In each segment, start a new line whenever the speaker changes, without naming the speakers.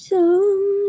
Some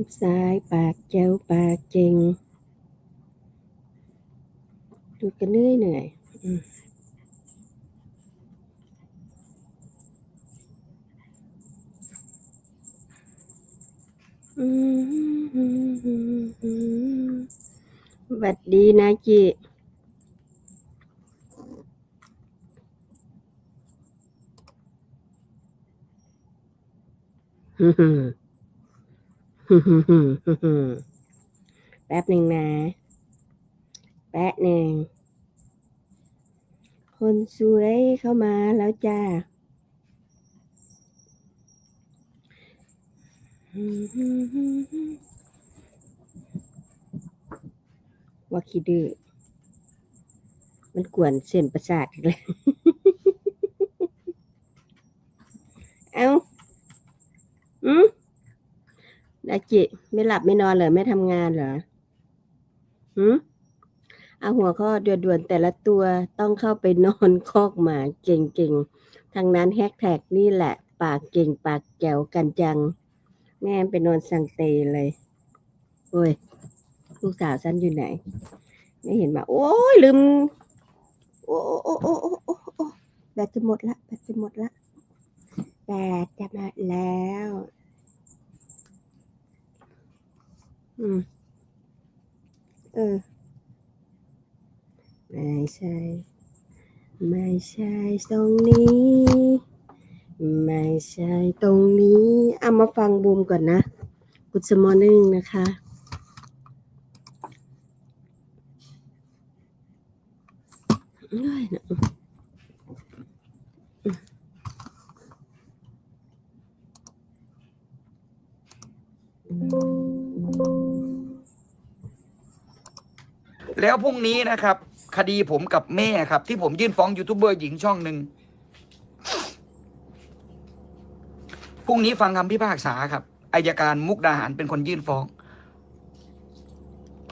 จบคุดซ้ายปากแจ้วปากเจงดูกันเหนื่อยเหนื่อยอืมอืมอืมอืมอืมหวัดดีนะจิฮึ่ม แป๊บหนึ่งนะ แป๊บหนึ่ง คนสวยเข้ามาแล้วจ้าว่าคิดดื้อมันกวนเส้นประสาทอีกแล้ว เอาอืม ดาจิไม่หลับไม่นอนเหรอไม่ทำงานเหรอหืมเอาหัวข้อด่วนๆแต่ละตัวต้องเข้าไปนอนคอกหมาเก่งๆทางนั้นแฮกแท็กนี่แหละ ปากเก่งปากแจ๋วกันจัง แม่ไปนอนสังเตเลยโอ้ยลูกสาวฉันอยู่ไหน ไม่เห็นมาโอ้ยลืม โอ้โอ้โอ้โอ้โอ้โอ้แบตจะหมดละแบตจะหมดละแบตจะหมดแล้ว อืม เออ ไม่ใช่ ไม่ใช่ ตรงนี้ ไม่ใช่ตรงนี้เอามาฟังบูมก่อนนะ Good morning นะคะเอ้ยนะ
แล้วพรุ่งนี้นะครับ คดีผมกับแม่ครับ ที่ผมยื่นฟ้องยูทูบเบอร์หญิงช่องหนึ่งพรุ่งนี้ฟังคำพิพากษาครับอายการมุกดาหารเป็นคนยื่นฟ้อง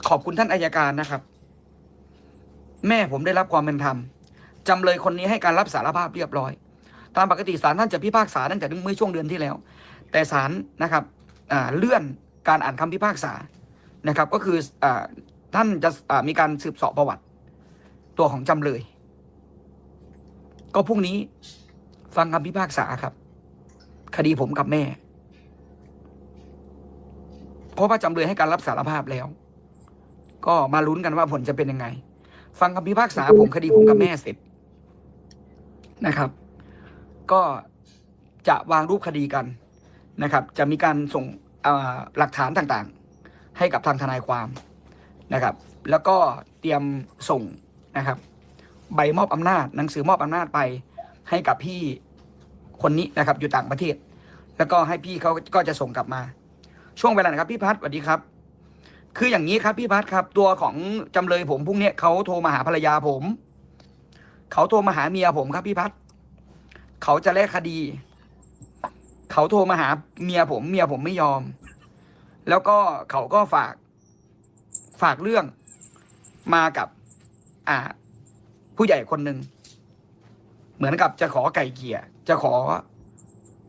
ขอบคุณท่านอายการนะครับ แม่ผมได้รับความเป็นธรรมจำเลยคนนี้ให้การรับสารภาพเรียบร้อย ตามปกติศาลท่านจะพิพากษาตั้งแต่เมื่อช่วงเดือนที่แล้ว แต่ศาลนะครับเลื่อนการอ่านคำพิพากษานะครับ ก็คืออท่านจะมีการสืบสอบประวัติ ตัวของจำเลย ก็พรุ่งนี้ฟังคำพิพากษาครับ คดีผมกับแม่ เพราะว่าจำเลยให้การรับสารภาพแล้ว ก็มาลุ้นกันว่าผลจะเป็นยังไง ฟังคำพิพากษาผมคดีผมกับแม่เสร็จนะครับ ก็จะวางรูปคดีกันนะครับ จะมีการส่งหลักฐานต่างๆ ให้กับทางทนายความนะครับ แล้วก็เตรียมส่ง นะครับ ใบมอบอำนาจหนังสือมอบอำนาจไปให้กับพี่คนนี้นะครับ อยู่ต่างประเทศ แล้วก็ให้พี่เขาก็จะส่งกลับมา ช่วงเวลานะครับพี่พัฒน์สวัสดีครับ คืออย่างนี้ครับพี่พัฒน์ครับ ตัวของจำเลยผมพรุ่งนี้เขาโทรมาหาภรรยาผมเขาโทรมาหาเมียผมครับพี่พัฒน์เขาจะแลกคดี เขาโทรมาหาเมียผม เมียผมไม่ยอม แล้วก็เขาก็ฝาก ฝากเรื่องมากับ อ่า ผู้ใหญ่คนหนึ่งเหมือนกับจะขอไก่เกี่ยจะขอ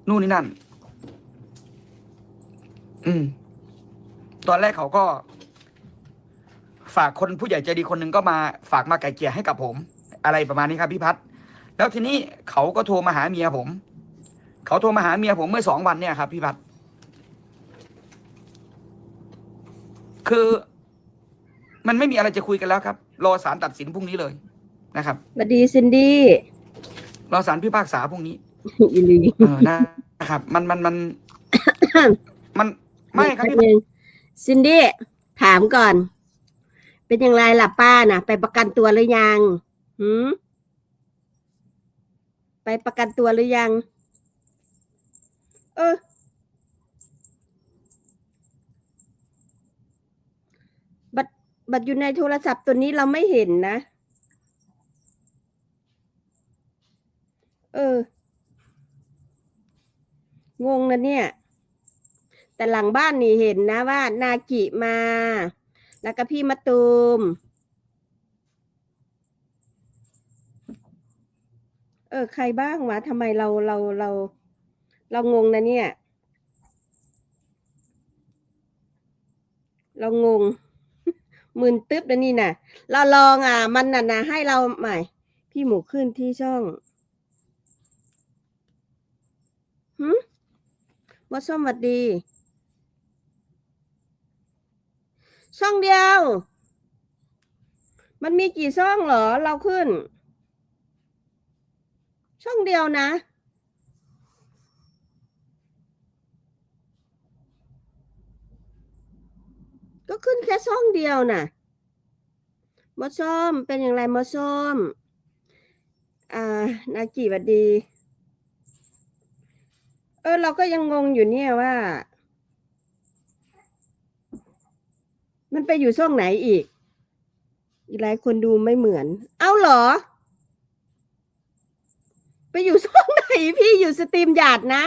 นู่นนี่นั่น อืม ตอนแรกเขาก็ ฝากคนผู้ใหญ่ใจดีคนหนึ่งก็มา ฝากมาไก่เกี่ยให้กับผม อะไรประมาณนี้ครับพี่พัฒน์แล้วทีนี้เขาก็โทรมาหาเมียผม เขาโทรมาหาเมียผมเมื่อสองวันเนี่ยครับพี่พัฒน์คือ มันไม่มีอะไรจะคุยกันแล้วครับ รอศาลตัดสินพรุ่งนี้เลยนะครับ
สวัสดีซินดี้
รอสารพิพากษาพรุ่งนี้
อีลี
เออนะครับ มันมันมัน มันไม่ครับพี่
แป๊นึงซินดี้ถามก่อน เป็นอย่างไรล่ะป้าน่ะ ไปประกันตัวหรือยังหืมไปประกันตัวหรือยัง เออ บัตรอยู่ในโทรศัพท์ตัวนี้เราไม่เห็นนะ เออ งงนะเนี่ย แต่หลังบ้านนี่เห็นนะว่า นากิมา แล้วก็พี่มะตูม เออ ใครบ้างวะทำไมเราเราเรา เรางงนะเนี่ย เรางง มึนตึ๊บนะนี่น่ะเราลองอะ มันน่ะนะให้เราใหม่ พี่หมูขึ้นที่ช่องหืมมดส้มหวัดดี ช่องเดียว มันมีกี่ช่องเหรอ เราขึ้น ช่องเดียวนะ ก็ขึ้นแค่ช่องเดียวน่ะมดส้มเป็นอย่างไรมดส้ม อ่า นากิหวัดดี เออ เราก็ยังงงอยู่เนี่ยว่า มันไปอยู่ช่องไหนอีก หลายคนดูไม่เหมือน เอาเหรอ ไปอยู่ช่องไหนพี่อยู่สตรีมหยาดนะ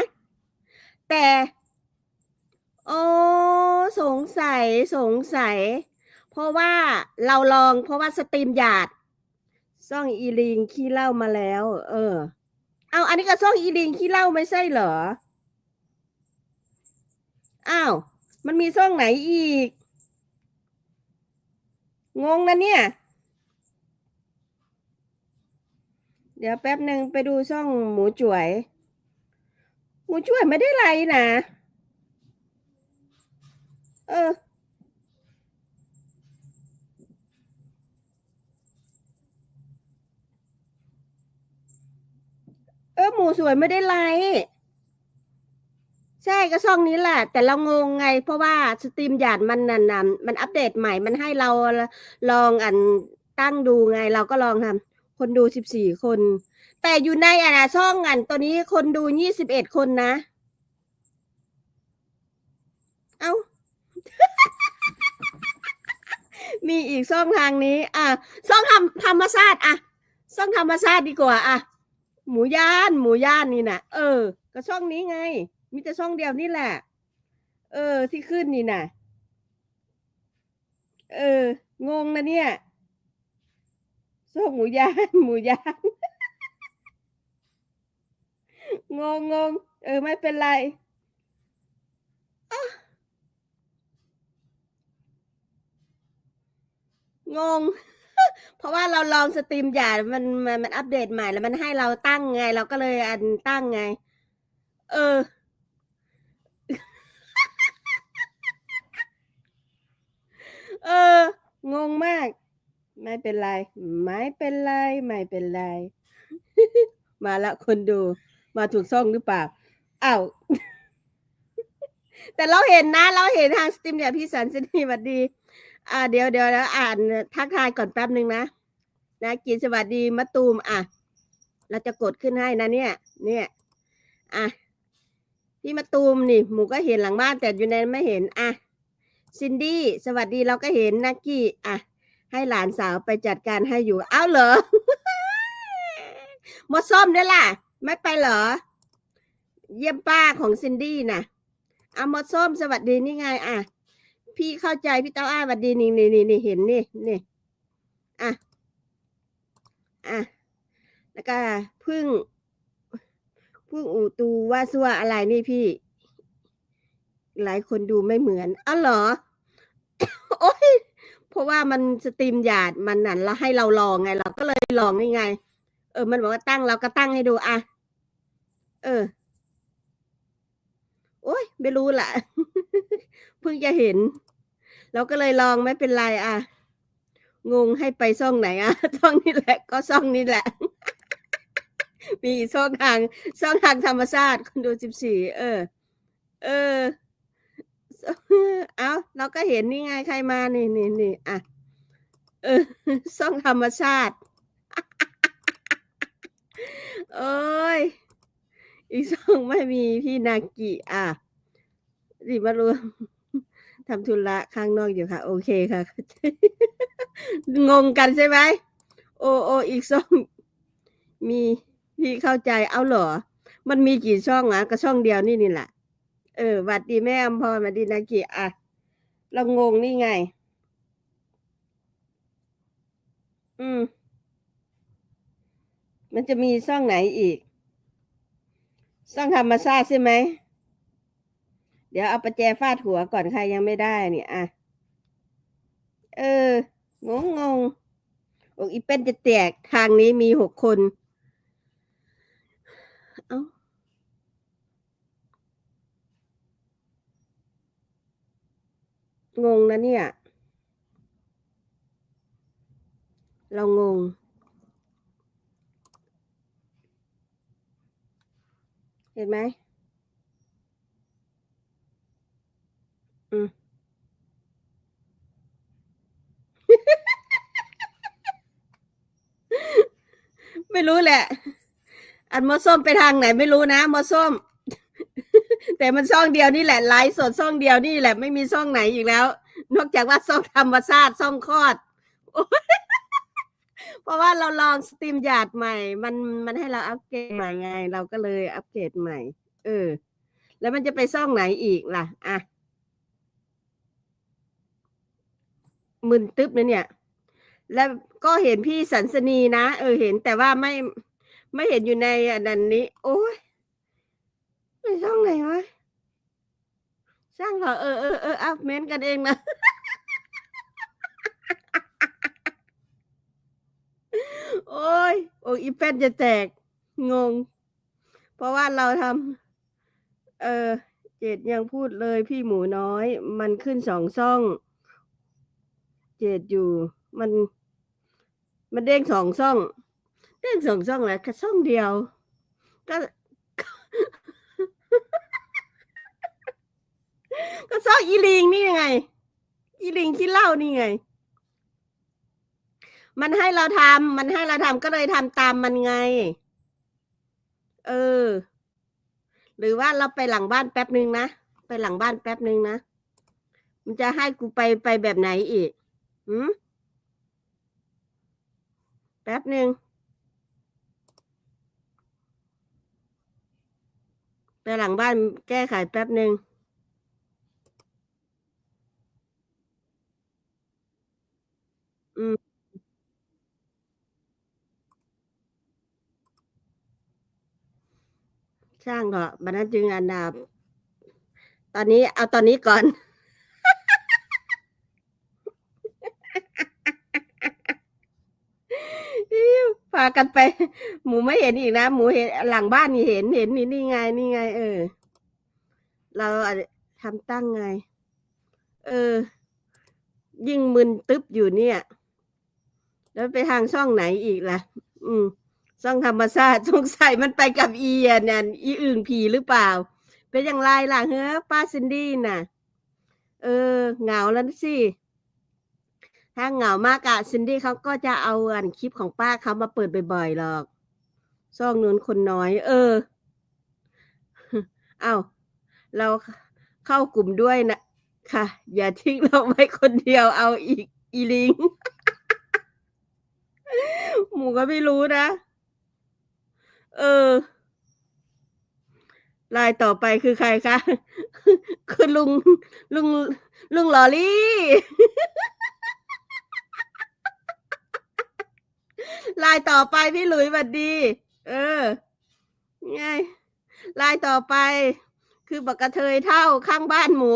แต่ โอ้สงสัยสงสัย เพราะว่าเราลองเพราะว่าสตรีมหยาดซ่องอีลิงขี้เล่ามาแล้ว เออ เอาอันนี้ก็ซ่องอีลิงขี้เล่าไม่ใช่เหรออ้าวมันมีซ่องไหนอีก งงนะเนี่ย เดี๋ยวแป๊บหนึ่งไปดูช่องหมูจ่วย หมูจ่วยไม่ได้ไรนะ ออ เออหมูสวยไม่ได้ไลค์ใช่ก็ช่องนี้แหละ แต่เรางงไง เพราะว่าสตรีมหยาดมันนันนมันอัปเดตใหม่มันให้เราลองอันตั้งดูไง เราก็ลองทำคนดูสิบสี่คน แต่อยู่ในอะช่องอันตัวนี้คนดูยี่สิบเอ็ดคนนะ เอ้า มีอีกช่องทางนี้ อะช่องทำธรรมชาติอะช่องธรรมชาติดีกว่าอะหมูย่าน หมูย่านนี่นะเออ ก็ช่องนี้ไง มีแต่ช่องเดียวนี่แหละ เออ ที่ขึ้นนี่นะเออ งงนะเนี่ยช่องหมูย่านหมูย่านงงงงเออ ไม่เป็นไรอ๊ะ งง เพราะว่าเราลองสตรีมหยามันมันมันอัปเดตใหม่แล้วมันให้เราตั้งไง เราก็เลยอันตั้งไง เออ เออ งงมาก ไม่เป็นไร ไม่เป็นไร ไม่เป็นไร มาละคนดู มาถูกช่องหรือเปล่าอ้าวแต่เราเห็นนะ เราเห็นทางสตรีมเนี่ยพี่สันสนีสวัสดี อ่าเดี๋ยวเดี๋ยวแล้วอ่านทักทายก่อนแป๊บหนึ่งนะ นะ กินสวัสดีมะตูมอะ เราจะกดขึ้นให้นะเนี่ย เนี่ยอะพี่มะตูมนี่หมูก็เห็นหลังบ้านแต่อยู่ในนั้นไม่เห็นอะซินดี้สวัสดีเราก็เห็นนักกี้อะให้หลานสาวไปจัดการให้อยู่เอ้าเหรอมดส้มด้วยล่ะ ไม่ไปเหรอ เยี่ยมป้าของซินดี้น่ะเอามดส้มสวัสดีนี่ไงอะ พี่เข้าใจพี่เต้าอ้าวัสดีนี่นี่นี่นี่เห็นนี่นี่อะอะแล้วก็พึ่งพึ่งอูตูว่าซัวอะไรนี่พี่ หลายคนดูไม่เหมือนอ้าวเหรอ โอ้ยเพราะว่ามันสตรีมหยาดมันนั่นแล้วให้เราลองไง เราก็เลยลองนี่ไง เออ มันบอกว่าตั้งเราก็ตั้งให้ดูอะเออ โอ้ยไม่รู้ละ เพิ่งจะเห็น เราก็เลยลองไม่เป็นไรอะ งงให้ไปซ่องไหนอะซ่องนี่แหละ ก็ซ่องนี่แหละ มีอีกช่องทางช่องทางธรรมชาติคุณดูสิบสี่เออ เออ เอาเราก็เห็นนี่ไงใครมานี่นี่นี่อะเออช่องธรรมชาติโอ้ย อีกช่องไม่มีพี่นากิอะดิมารวม ทำธุระข้างนอกอยู่ค่ะ โอเคค่ะ งงกันใช่ไหมโอโออีกช่อง มีพี่เข้าใจเอาเหรอ มันมีกี่ช่องอะก็ช่องเดียวนี่นี่แหละเออวัดดีแม่อมพรหวัดดีนากิอะเรางงนี่ไง อืม มันจะมีช่องไหนอีก ช่องธรรมชาติใช่ไหม เดี๋ยวเอาประแจฟาดหัวก่อนใครยังไม่ได้เนี่ยอะเออ งงงงอกอีเป็นจะแตกทางนี้มีหกคน เอ้างงนะเนี่ย เรางง เห็นไหม อืมไม่รู้แหละ อันมอส้มไปทางไหนไม่รู้นะมอส้ม แต่มันช่องเดียวนี่แหละไลฟ์สดช่องเดียวนี่แหละ ไม่มีช่องไหนอีกแล้ว นอกจากว่าช่องธรรมชาติช่องคลอด เพราะว่าเราลองสตรีมหยาดใหม่ มันมันให้เราอัปเกรดใหม่ไง เราก็เลยอัปเกรดใหม่ เออ แล้วมันจะไปช่องไหนอีกล่ะ อะ มึนตึ๊บนะเนี่ย แล้วก็เห็นพี่สันสนีนะ เออเห็นแต่ว่าไม่ไม่เห็นอยู่ในอันนั้นนี้ โอ้ยไปช่องไหนวะช่างเหรอเออเออเออเอาเมนกันเองนะโอ้ยโอ้ยอีแป้นจะแตกงง เพราะว่าเราทำเออ เจดยังพูดเลยพี่หมูน้อย มันขึ้นสองช่อง เจดอยู่ มัน มันเด้งสองช่อง เด้งสองช่องแหละแค่ช่องเดียว ก็ก็ช่องอีลิงนี่ไง อีลิงขี้เหล่านี่ไง มันให้เราทำมันให้เราทำก็เลยทำตามมันไง เออ หรือว่าเราไปหลังบ้านแป๊บหนึ่งนะ ไปหลังบ้านแป๊บหนึ่งนะ มันจะให้กูไปไปแบบไหนอีก หืมแป๊บหนึ่ง ไปหลังบ้านแก้ไขแป๊บหนึ่งอืม ช่างเถอะบรรทัดจึงอันดับตอนนี้เอาตอนนี้ก่อน อิ๊ว พากันไป หมูไม่เห็นอีกนะ หมูเห็นหลังบ้านนี่เห็นเห็นนี่นี่ไงนี่ไง เออ เราอาจจะทำตั้งไง เออ ยิ่งมึนตึ๊บอยู่เนี่ย แล้วไปทางช่องไหนอีกล่ะ อืมช่องธรรมชาติสงสัยมันไปกับอีอะเนี่ยอีอึ่งผีหรือเปล่า เป็นอย่างไรล่ะเฮ้อป้าซินดี้น่ะ เออเหงาแล้วสิ ถ้าเหงามากอะซินดี้เขาก็จะเอาอันคลิปของป้าเขามาเปิดบ่อยๆหรอกช่องนู้นคนน้อย เออ เอาเราเข้ากลุ่มด้วยนะค่ะ อย่าทิ้งเราไว้คนเดียวเอาอีกอีลิง หมูก็ไม่รู้นะ เออลายต่อไปคือใครคะ คือลุงลุงลุงลอรี่ ลายต่อไปพี่หลุยสวัสดี เออไงลายต่อไป คือบักกระเทยเท่าข้างบ้านหมู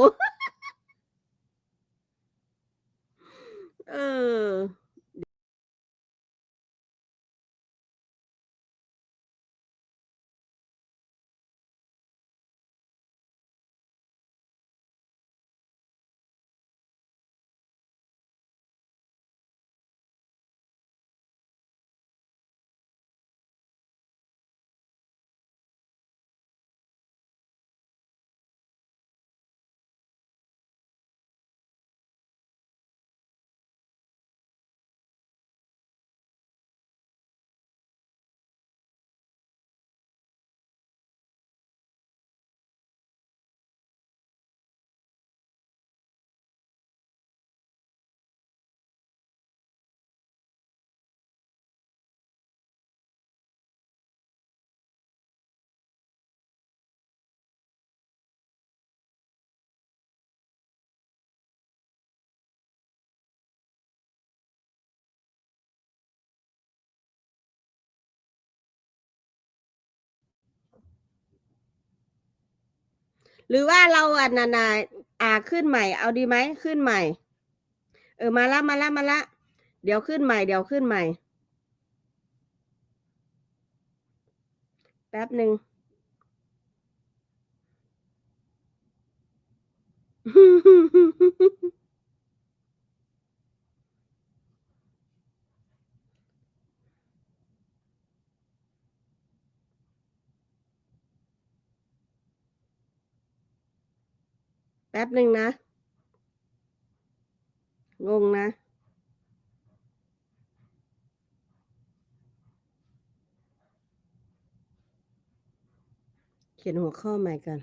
เออ หรือว่าเราอะนานาอ่าขึ้นใหม่ เอาดีไหมขึ้นใหม่ เออมาละมาละมาละ เดี๋ยวขึ้นใหม่ เดี๋ยวขึ้นใหม่ แป๊บหนึ่งแป๊บหนึ่งนะ งงนะ เขียนหัวข้อใหม่กัน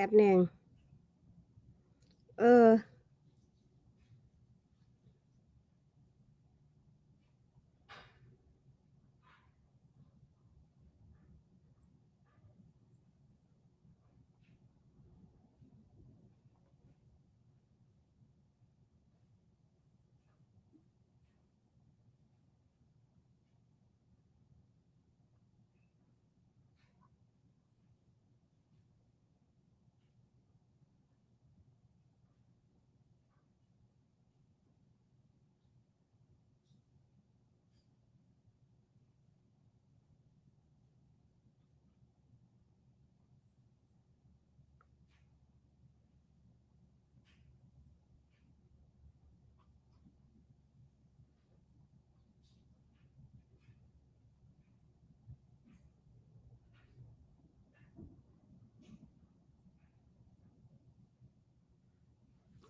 ป๊บหนึ่งเออ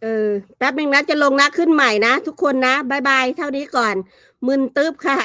เออแป๊บหนึ่งนะจะลงนะขึ้นใหม่นะ ทุกคนนะบายบายเท่านี้ก่อน มึนตึ๊บค่ะ